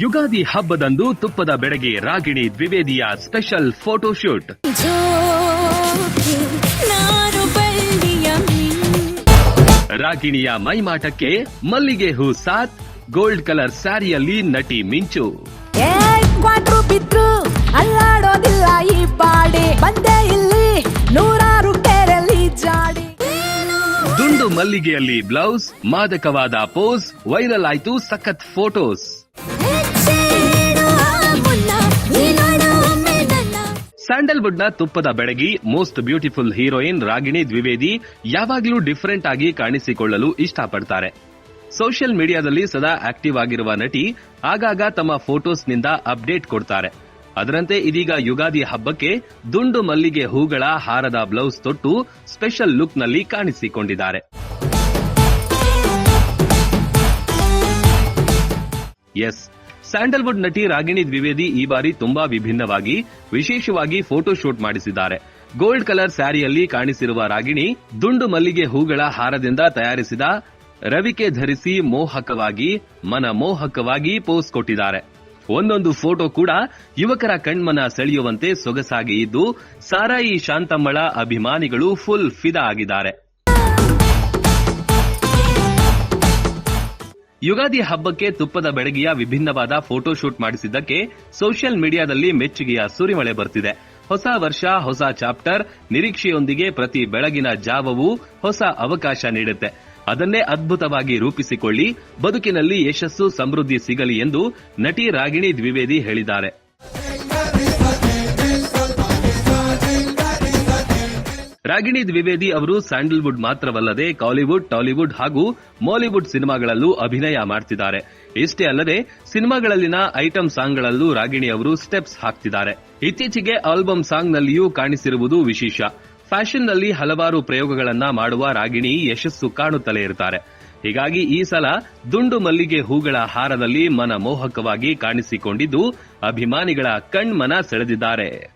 ಯುಗಾದಿ ಹಬ್ಬದಂದು ತುಪ್ಪದ ಬೆಡಗಿ ರಾಗಿಣಿ ದ್ವಿವೇದಿಯ ಸ್ಪೆಷಲ್ ಫೋಟೋ ಶೂಟ್. ಜೋಗಿ ನಾನು ಬಳ್ಳಿಯ ರಾಗಿಣಿಯ ಮೈಮಾಟಕ್ಕೆ ಮಲ್ಲಿಗೆ ಹೂ ಸಾತ್, ಗೋಲ್ಡ್ ಕಲರ್ ಸ್ಯಾರಿಯಲ್ಲಿ ನಟಿ ಮಿಂಚು. ನೂರಾರು ದುಂಡು ಮಲ್ಲಿಗೆಯಲ್ಲಿ ಬ್ಲೌಸ್, ಮಾದಕವಾದ ಪೋಸ್, ವೈರಲ್ ಆಯ್ತು ಸಖತ್ ಫೋಟೋಸ್. ಸ್ಯಾಂಡಲ್ವುಡ್ನ ತುಪ್ಪದ ಬೆಳಗಿ, most beautiful heroine Ragini Dwivedi ಯಾವಾಗಲೂ ಡಿಫರೆಂಟ್ ಆಗಿ ಕಾಣಿಸಿಕೊಳ್ಳಲು ಇಷ್ಟಪಡ್ತಾರೆ. ಸೋಷಿಯಲ್ ಮೀಡಿಯಾದಲ್ಲಿ ಸದಾ ಆಕ್ಟಿವ್ ಆಗಿರುವ ನಟಿ ಆಗಾಗ ತಮ್ಮ ಫೋಟೋಸ್ನಿಂದ ಅಪ್ಡೇಟ್ ಕೊಡ್ತಾರೆ. ಅದರಂತೆ ಇದೀಗ ಯುಗಾದಿ ಹಬ್ಬಕ್ಕೆ ದುಂಡು ಮಲ್ಲಿಗೆ ಹೂಗಳ ಹಾರದ ಬ್ಲೌಸ್ ತೊಟ್ಟು ಸ್ಪೆಷಲ್ ಲುಕ್ನಲ್ಲಿ ಕಾಣಿಸಿಕೊಂಡಿದ್ದಾರೆ. ಎಸ್ ಸ್ಯಾಂಡಲ್ವುಡ್ ನಟಿ ರಾಗಿಣಿ ದ್ವಿವೇದಿ ಈ ಬಾರಿ ತುಂಬಾ ವಿಭಿನ್ನವಾಗಿ, ವಿಶೇಷವಾಗಿ ಫೋಟೋ ಶೂಟ್ ಮಾಡಿಸಿದ್ದಾರೆ. ಗೋಲ್ಡ್ ಕಲರ್ ಸ್ಯಾರಿಯಲ್ಲಿ ಕಾಣಿಸಿರುವ ರಾಗಿಣಿ, ದುಂಡು ಮಲ್ಲಿಗೆ ಹೂಗಳ ಹಾರದಿಂದ ತಯಾರಿಸಿದ ರವಿಕೆ ಧರಿಸಿ ಮೋಹಕವಾಗಿ ಮನ ಮೋಹಕವಾಗಿ ಪೋಸ್ ಕೊಟ್ಟಿದ್ದಾರೆ. ಒಂದೊಂದು ಫೋಟೋ ಕೂಡ ಯುವಕರ ಕಣ್ಮನ ಸೆಳೆಯುವಂತೆ ಸೊಗಸಾಗಿ ಇದ್ದು, ಸಾರಾಯಿ ಶಾಂತಮ್ಮಳ ಅಭಿಮಾನಿಗಳು ಫುಲ್ ಫಿದಾ ಆಗಿದ್ದಾರೆ. ಯುಗಾದಿ ಹಬ್ಬಕ್ಕೆ ತುಪ್ಪದ ಬೆಡಗಿಯ ವಿಭಿನ್ನವಾದ ಫೋಟೋ ಶೂಟ್ ಮಾಡಿಸಿದ್ದಕ್ಕೆ ಸೋಷಿಯಲ್ ಮೀಡಿಯಾದಲ್ಲಿ ಮೆಚ್ಚುಗೆಯ ಸುರಿಮಳೆ ಬರ್ತಿದೆ. ಹೊಸ ವರ್ಷ, ಹೊಸ ಚಾಪ್ಟರ್, ನಿರೀಕ್ಷೆಯೊಂದಿಗೆ ಪ್ರತಿ ಬೆಳಗಿನ ಜಾವವೂ ಹೊಸ ಅವಕಾಶ ನೀಡುತ್ತೆ. ಅದನ್ನೇ ಅದ್ಭುತವಾಗಿ ರೂಪಿಸಿಕೊಳ್ಳಿ. ಬದುಕಿನಲ್ಲಿ ಯಶಸ್ಸು ಸಮೃದ್ಧಿ ಸಿಗಲಿ ಎಂದು ನಟಿ ರಾಗಿಣಿ ದ್ವಿವೇದಿ ಹೇಳಿದ್ದಾರೆ. ರಾಗಿಣಿ ದ್ವಿವೇದಿ ಅವರು ಸ್ಯಾಂಡಲ್ವುಡ್ ಮಾತ್ರವಲ್ಲದೆ ಕಾಲಿವುಡ್, ಟಾಲಿವುಡ್ ಹಾಗೂ ಮಾಲಿವುಡ್ ಸಿನಿಮಾಗಳಲ್ಲೂ ಅಭಿನಯ ಮಾಡ್ತಿದ್ದಾರೆ. ಇಷ್ಟೇ ಅಲ್ಲದೆ, ಸಿನಿಮಾಗಳಲ್ಲಿನ ಐಟಂ ಸಾಂಗ್ಗಳಲ್ಲೂ ರಾಗಿಣಿ ಅವರು ಸ್ಟೆಪ್ಸ್ ಹಾಕ್ತಿದ್ದಾರೆ. ಇತ್ತೀಚೆಗೆ ಆಲ್ಬಮ್ ಸಾಂಗ್ ನಲ್ಲಿಯೂ ಕಾಣಿಸಿರುವುದು ವಿಶೇಷ. ಫ್ಯಾಷನ್ನಲ್ಲಿ ಹಲವಾರು ಪ್ರಯೋಗಗಳನ್ನ ಮಾಡುವ ರಾಗಿಣಿ ಯಶಸ್ಸು ಕಾಣುತ್ತಲೇ ಇರ್ತಾರೆ. ಹೀಗಾಗಿ ಈ ಸಲ ದುಂಡು ಮಲ್ಲಿಗೆ ಹೂಗಳ ಹಾರದಲ್ಲಿ ಮನಮೋಹಕವಾಗಿ ಕಾಣಿಸಿಕೊಂಡಿದ್ದು, ಅಭಿಮಾನಿಗಳ ಕಣ್ಮನ ಸೆಳೆದಿದ್ದಾರೆ.